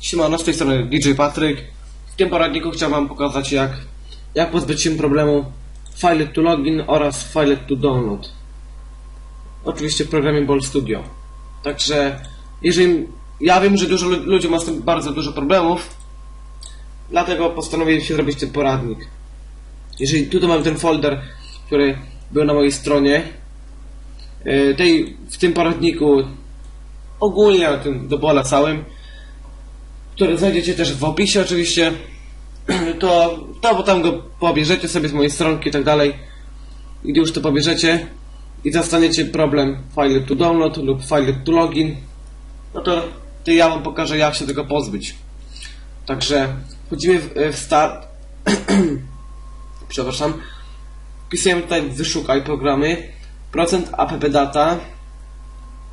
Siemano, z tej strony DJ Patryk. W tym poradniku chciałem wam pokazać jak, jak pozbyć się problemu File to Login oraz File to Download. Oczywiście w programie Ball Studio. Także jeżeli ja wiem, że dużo lu- ludzi ma z tym bardzo dużo problemów, dlatego postanowiłem się zrobić ten poradnik. Jeżeli tutaj mam ten folder, który był na mojej stronie, yy, tej, w tym poradniku ogólnie o tym do bola całym, który znajdziecie też w opisie oczywiście, to, to bo tam go pobierzecie sobie z mojej stronki i tak dalej. I gdy już to pobierzecie i zastaniecie problem file to download lub file to login, no to, to ja wam pokażę jak się tego pozbyć. Także wchodzimy w, w start. Przepraszam. Wpisujemy tutaj wyszukaj programy. Procent app data.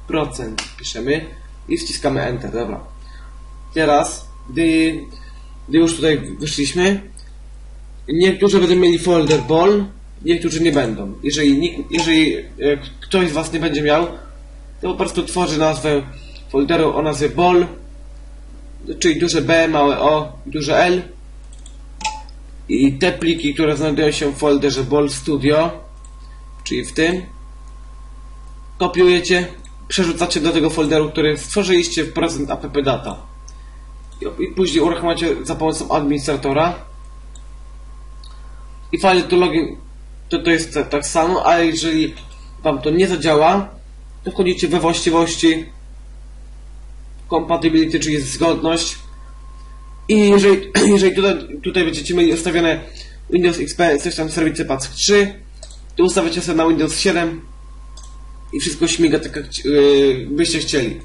Procent piszemy i wciskamy Enter. Dobra. Teraz, gdy, gdy już tutaj wyszliśmy, niektórzy będą mieli folder ball, niektórzy nie będą. Jeżeli, nikt, jeżeli e, ktoś z Was nie będzie miał, to po prostu tworzy nazwę folderu o nazwie ball, czyli duże B, małe O, duże L i te pliki, które znajdują się w folderze Ball Studio, czyli w tym, kopiujecie, przerzucacie do tego folderu, który stworzyliście w procent app data i, później uruchamiacie za pomocą administratora i file to login to, to jest tak, samo, ale jeżeli wam to nie zadziała, to wchodzicie we właściwości compatibility, czyli zgodność i jeżeli, jeżeli tutaj, tutaj będziecie mieli ustawione Windows XP, coś tam serwisy Pack 3, to ustawiacie sobie na Windows 7 i wszystko śmiga tak jak yy, byście chcieli.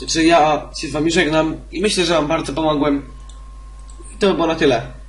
Także ja się z wami żegnam i myślę, że wam bardzo pomogłem. I to by było na tyle.